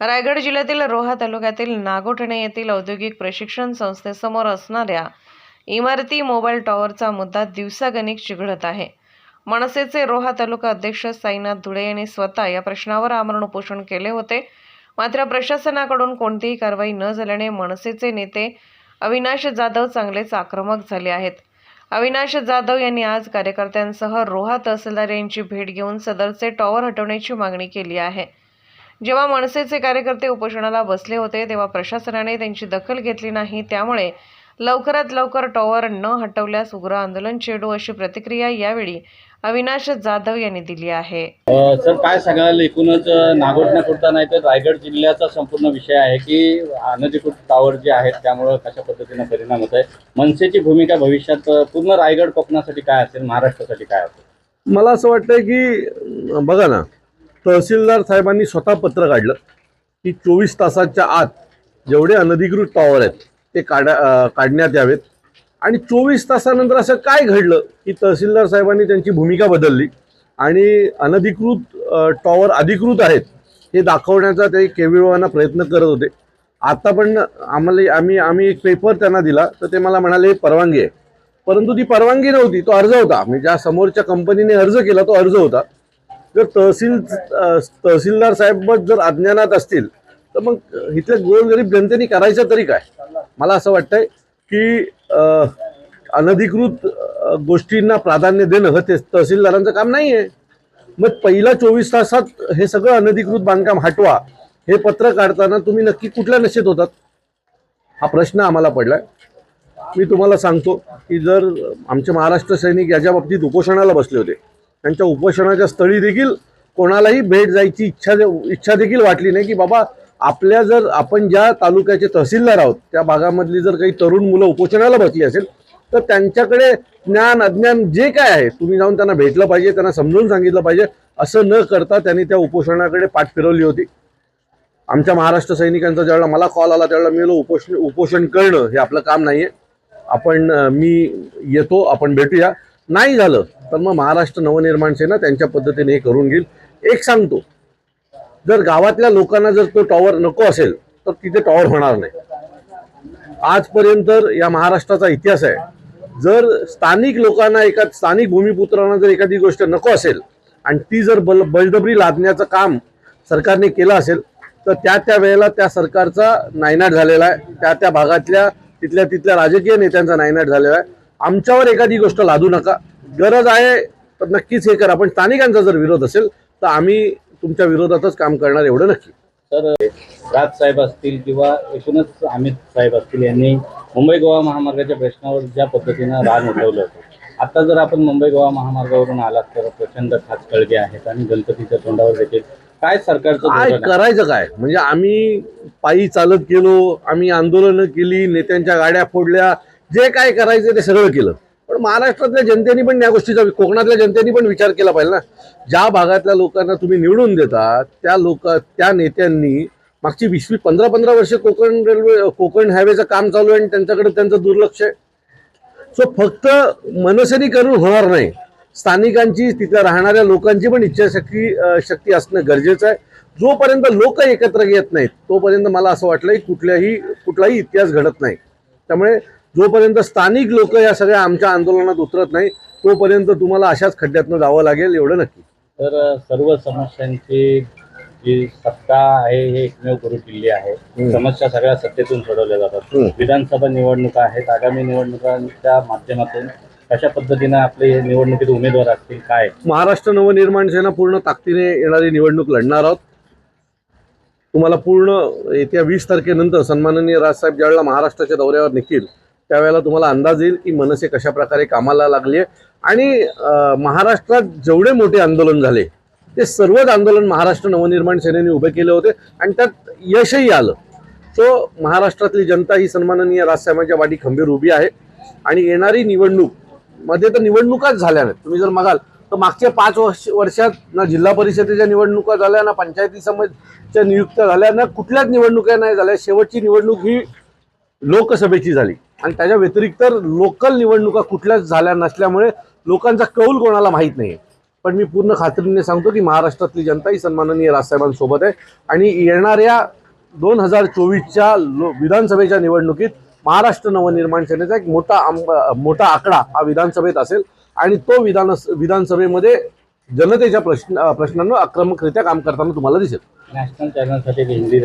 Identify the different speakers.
Speaker 1: रायगड जिल्ह्यातील रोहा तालुक्यातील नागोठणे येथील औद्योगिक प्रशिक्षण संस्थेसमोर असणाऱ्या इमारती मोबाईल टॉवरचा मुद्दा दिवसागणिक चिघळत आहे. मनसेचे रोहा तालुका अध्यक्ष साईनाथ धुळे यांनी स्वतः या प्रश्नावर आमरण उपोषण केले होते. मात्र प्रशासनाकडून कोणतीही कारवाई न झाल्याने मनसेचे नेते अविनाश जाधव चांगलेच आक्रमक झाले आहेत. अविनाश जाधव यांनी आज कार्यकर्त्यांसह रोहा तहसीलदार यांची भेट घेऊन सदरचे टॉवर हटवण्याची मागणी केली आहे. जेव्हा मनसेचे कार्यकर्ते उपोषणाला बसले होते तेव्हा प्रशासनाने त्यांची दखल घेतली नाही. त्यामुळे लवकरात लवकर टॉवर न हटवल्यास उग्र आंदोलन छेडू अशी प्रतिक्रिया यावेळी अविनाश जाधव यांनी दिली आहे.
Speaker 2: सर काय सांगाल? एकूणच अ, नागोठण्यापुरता नाही तर रायगड जिल्ह्याचा संपूर्ण विषय आहे की अनधिकृत टावर जे आहेत त्यामुळं कशा पद्धतीनं परिणाम होत आहे मनसेची भूमिका भविष्यात पूर्ण रायगड कोकणासाठी काय असेल? महाराष्ट्रासाठी काय असेल?
Speaker 3: मला असं वाटतंय की बघा ना तहसीलदार साहेबांनी स्वतः पत्र काढलं की चोवीस तासाच्या आत जेवढे अनधिकृत टॉवर आहेत ते काढा काढण्यात यावेत. आणि चोवीस तासानंतर असं काय घडलं की तहसीलदार साहेबांनी त्यांची भूमिका बदलली आणि अनधिकृत टॉवर अधिकृत आहेत हे दाखवण्याचा ते केविळवाना प्रयत्न करत होते. आता पण आम्हाला आम्ही आम्ही एक पेपर त्यांना दिला तर ते मला म्हणाले परवानगी आहे. परंतु ती परवानगी नव्हती तो अर्ज होता. म्हणजे ज्या समोरच्या कंपनीने अर्ज केला तो अर्ज होता. जर तहसील तहसीलदार साहेब जर अज्ञानात असतील तर मग इथल्या गोरगरीब जनतेने करायचं तरी काय? मला असं वाटतंय की अनधिकृत गोष्टींना प्राधान्य देणं हे तहसीलदारांचं काम नाही आहे मग पहिल्या चोवीस तासात हे सगळं अनधिकृत बांधकाम हटवा हे पत्र काढताना तुम्ही नक्की कुठल्या नशेत होतात? हा प्रश्न आम्हाला पडलाय. मी तुम्हाला सांगतो की जर आमचे महाराष्ट्र सैनिक याच्या बाबतीत उपोषणाला बसले होते त्यांच्या उपोषणाच्या स्थळी देखील कोणालाही भेट जायची इच्छा इच्छा देखील वाटली नाही की बाबा आपल्या जर आपण ज्या तालुक्याचे तहसीलदार आहोत त्या भागामधली जर काही तरुण मुलं उपोषणाला बसली असेल तर त्यांच्याकडे ज्ञान अज्ञान जे काय आहे तुम्ही जाऊन त्यांना भेटलं पाहिजे त्यांना समजून सांगितलं पाहिजे असं न करता त्यांनी त्या उपोषणाकडे पाठ फिरवली होती. आमच्या महाराष्ट्र सैनिकांचा ज्यावेळेला मला कॉल आला त्यावेळेला मी उपोषण उपोषण करणं हे आपलं काम नाही आहे आपण मी येतो आपण भेटूया. नाही झालं तर मग महाराष्ट्र नवनिर्माण सेना त्यांच्या पद्धतीने हे करून घेईल. एक सांगतो जर गावातल्या लोकांना जर तो टॉवर नको असेल तर तिथे टॉवर होणार नाही. आजपर्यंत या महाराष्ट्राचा इतिहास आहे जर स्थानिक लोकांना एका स्थानिक भूमिपुत्रांना जर एखादी गोष्ट नको असेल आणि ती जर बल बळजबरी लादण्याचं काम सरकारने केलं असेल तर त्या त्या वेळेला त्या सरकारचा नायनाट झालेला आहे. त्या त्या भागातल्या तिथल्या तिथल्या राजकीय नेत्यांचा नायनाट झालेला आहे. आमच्यावर एखादी गोष्ट लादू नका. गरज आहे तर नक्कीच हे करा. पण स्थानिकांचा जर विरोध असेल तर आम्ही तुमच्या विरोधातच काम करणार एवढं नक्की.
Speaker 2: तर राज साहेब असतील किंवा एकूणच अमित साहेब असतील यांनी मुंबई गोवा महामार्गाच्या प्रश्नावर ज्या पद्धतीनं रान उठवलं होतं. आता जर आपण मुंबई गोवा महामार्गावरून आलात तर प्रचंड खाचकळगे आहेत आणि गणपतीच्या तोंडावर देखील. काय सरकारचं
Speaker 3: काय? करायचं काय? म्हणजे आम्ही पायी चालत गेलो आम्ही आंदोलनं केली नेत्यांच्या गाड्या फोडल्या जे काय करायचं ते सगळं केलं. पण महाराष्ट्रातल्या जनतेने पण या गोष्टीचा कोकणातल्या जनतेने पण विचार केला पाहिजे ना. ज्या भागातल्या लोकांना तुम्ही निवडून देता त्या लोक त्या नेत्यांनी मागची वीस वीस पंधरा पंधरा वर्ष कोकण रेल्वे कोकण हायवेचं काम चालू आहे आणि त्यांच्याकडे त्यांचं दुर्लक्ष आहे. सो फक्त मनसरी करून होणार नाही. स्थानिकांची तिथल्या राहणाऱ्या लोकांची पण इच्छाशक्ती शक्ती असणं गरजेचं आहे. जोपर्यंत लोक एकत्र येत नाहीत तोपर्यंत मला असं वाटलं की कुठल्याही कुठलाही इतिहास घडत नाही. त्यामुळे जोपर्यंत स्थानिक लोक या सगळ्या आमच्या आंदोलनात उतरत नाही तोपर्यंत तुम्हाला अशाच खड्ड्यातनं जावं लागेल एवढं नक्की.
Speaker 2: तर सर्व समस्यांची जी सत्ता आहे हे एकमेव गुरु किल्ली आहे. समस्या सगळ्या सत्तेतून सोडवल्या जातात. विधानसभा निवडणुका आहेत आगामी निवडणुकांच्या माध्यमातून कशा पद्धतीनं आपले निवडणुकीत उमेदवार असतील काय?
Speaker 3: महाराष्ट्र नवनिर्माण सेना पूर्ण ताकदीने येणारी निवडणूक लढणार आहोत. तुम्हाला पूर्ण येत्या वीस तारखेनंतर सन्माननीय राजसाहेब ज्यावेळेला महाराष्ट्राच्या दौऱ्यावर निघतील त्यावेळेला तुम्हाला अंदाज येईल की मनसे कशा प्रकारे कामाला लागली आहे. आणि महाराष्ट्रात जेवढे मोठे आंदोलन झाले ते सर्वच आंदोलन महाराष्ट्र नवनिर्माण सेनेने उभे केले होते आणि त्यात यशही आलं. सो महाराष्ट्रातली जनता ही सन्माननीय राजसाहेबांच्या वाटी खंबीर उभी आहे. आणि येणारी निवडणूकमध्ये तर निवडणुकाच झाल्या नाहीत. तुम्ही जर मागाल तर मागच्या पाच वर्ष वर्षात ना जिल्हा परिषदेच्या निवडणुका झाल्या ना पंचायती समजच्या नियुक्त्या झाल्या ना कुठल्याच निवडणुका नाही झाल्या. शेवटची निवडणूक ही लोकसभेची झाली. आणि त्याच्या व्यतिरिक्त लोकल निवडणुका कुठल्याच झाल्या नसल्यामुळे लोकांचा कौल कोणाला माहीत नाही पण मी पूर्ण खात्रीने सांगतो की महाराष्ट्रातली जनता ही सन्माननीय राजसाहेबांसोबत आहे. आणि येणाऱ्या दोन हजार चोवीसच्या लो विधानसभेच्या निवडणुकीत महाराष्ट्र नवनिर्माण सेनेचा एक मोठा आंब मोठा आकडा हा विधानसभेत असेल. आणि तो विधान विधानसभेमध्ये जनतेच्या प्रश्न प्रश्नांवर आक्रमकरित्या काम करताना तुम्हाला दिसेल.
Speaker 2: नॅशनल चॅनलसाठी हिंदी